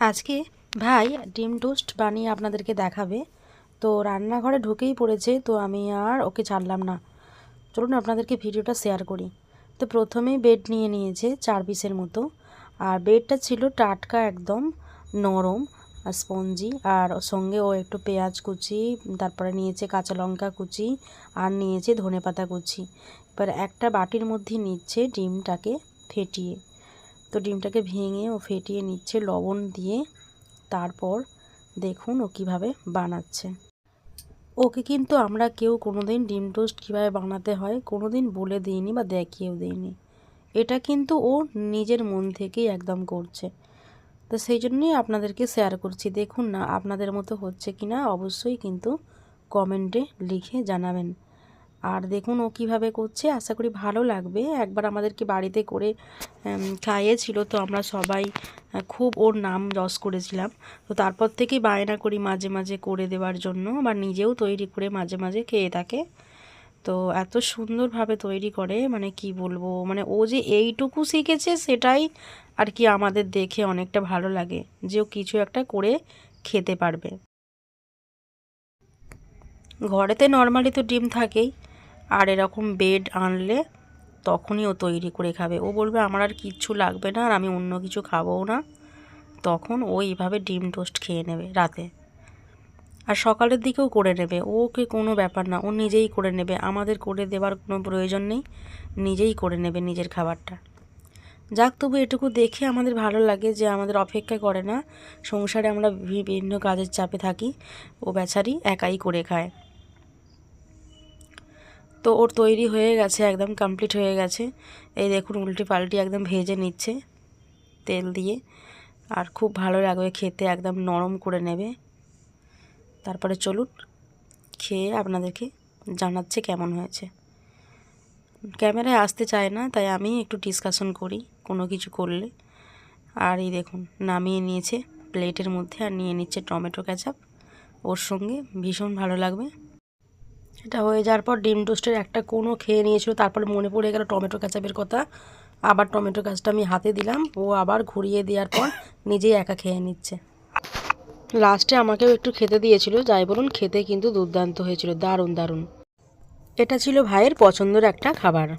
আজকে ভাই ডিম টোস্ট বানিয়ে আপনাদেরকে দেখাবে। তো রান্নাঘরে ঢুকেই পড়েছে, তো আমি আর ওকে ছাড়লাম না। চলুন আপনাদেরকে ভিডিওটা শেয়ার করি। তো প্রথমেই বেড নিয়ে নিয়েছে চার পিসের মতো। আর বেডটা ছিল টাটকা একদম, নরম আর স্পঞ্জি। আর সঙ্গে ও একটু পেঁয়াজ কুচি, তারপরে নিয়েছে কাঁচা লঙ্কা কুচি আর নিয়েছে ধনেপাতা কুচি। এবার একটা বাটির মধ্যে নিচ্ছে ডিমটাকে ফেটিয়ে। তো ডিমটাকে ভেঙে ও ফেটিয়ে নিচ্ছে লবণ দিয়ে। তারপর দেখুন ও কীভাবে বানাচ্ছে। ওকে কিন্তু আমরা কেউ কোনো দিন ডিম টোস্ট কীভাবে বানাতে হয় কোনো দিন বলে দিইনি বা দেখিয়েও দিইনি। এটা কিন্তু ও নিজের মন থেকেই একদম করছে। তো সেই জন্যই আপনাদেরকে শেয়ার করছি। দেখুন না আপনাদের মতো হচ্ছে কি না অবশ্যই কিন্তু কমেন্টে লিখে জানাবেন। আর দেখুন ও কীভাবে করছে, আশা করি ভালো লাগবে। একবার আমাদেরকে বাড়িতে করে খাইয়েছিল তো আমরা সবাই খুব ওর নাম যশ করেছিলাম। তো তারপর থেকেই বায়না করি মাঝে মাঝে করে দেওয়ার জন্য। বা নিজেও তৈরি করে মাঝে মাঝে খেয়ে থাকে। তো এত সুন্দরভাবে তৈরি করে মানে কি বলব মানে ও যে এইটুকু শিখেছে সেটাই আর কি আমাদের দেখে অনেকটা ভালো লাগে যে ও কিছু একটা করে খেতে পারবে। ঘরেতে নর্মালি তো ডিম থাকেই। আর এরকম বেড আনলে তখনই ও তৈরি করে খাবে। ও বলবে, আমার আর কিচ্ছু লাগবে না আর আমি অন্য কিছু খাবও না। তখন ও এইভাবে ডিম টোস্ট খেয়ে নেবে রাতে। আর সকালের দিকেও করে নেবে। ওকে কোনো ব্যাপার না, ও নিজেই করে নেবে। আমাদের করে দেওয়ার কোনো প্রয়োজন নেই। নিজেই করে নেবে নিজের খাবারটা। যাক, তবু এটুকু দেখে আমাদের ভালো লাগে যে আমাদের অপেক্ষা করে না। সংসারে আমরা বিভিন্ন কাজের চাপে থাকি। ও বেচারি একাই করে খায়। তো ওর তৈরি হয়ে গেছে, একদম কমপ্লিট হয়ে গেছে। এই দেখুন, উল্টে পাল্টি একদম ভেজে নিচ্ছে তেল দিয়ে। আর খুব ভালো লাগবে খেতে, একদম নরম করে নেবে। তারপরে চলুন, খেয়ে আপনাদেরকে জানাচ্ছে কেমন হয়েছে। ক্যামেরায় আসতে চায় না, তাই আমি একটু ডিসকাশন করি, কোনো কিছু করলে। আর এই দেখুন, নামিয়ে নিয়েছে প্লেটের মধ্যে আর নিয়ে নিচ্ছে টমেটো ক্যাচাপ ওর সঙ্গে ভীষণ ভালো লাগবে। এটা হয়ে যাওয়ার পর ডিম টোস্টের একটা কোনো খেয়ে নিয়েছিল, তারপরে মনে পড়ে গেল টমেটো কাঁচাপের কথা। আবার টমেটো গাছটা আমি হাতে দিলাম, ও আবার ঘুরিয়ে দেওয়ার পর নিজেই একা খেয়ে নিচ্ছে। লাস্টে আমাকেও একটু খেতে দিয়েছিল, যাই বলুন খেতে কিন্তু দুর্দান্ত হয়েছিল, দারুণ দারুণ। এটা ছিল ভাইয়ের পছন্দের একটা খাবার।